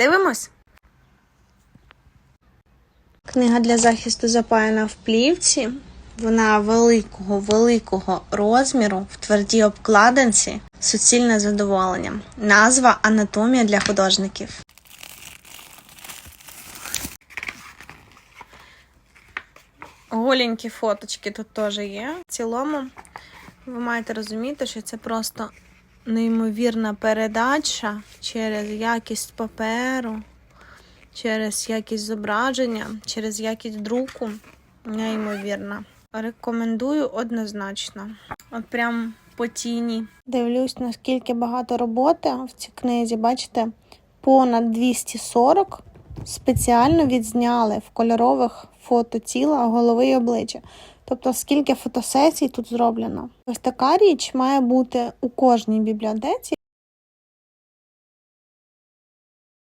Дивимось. Книга для захисту запаяна в плівці. Вона великого, великого розміру в твердій обкладинці. Суцільне задоволення. Назва Анатомія для художників. Голенькі фоточки тут теж є. В цілому, ви маєте розуміти, що це просто неймовірна передача через якість паперу, через якість зображення, через якість друку. Неймовірна. Рекомендую однозначно. От прям по тіні. Дивлюсь, наскільки багато роботи в цій книзі. Бачите, понад 240 спеціально відзняли в кольорових фото тіла, голови і обличчя. Тобто, скільки фотосесій тут зроблено. Ось така річ має бути у кожній бібліотеці.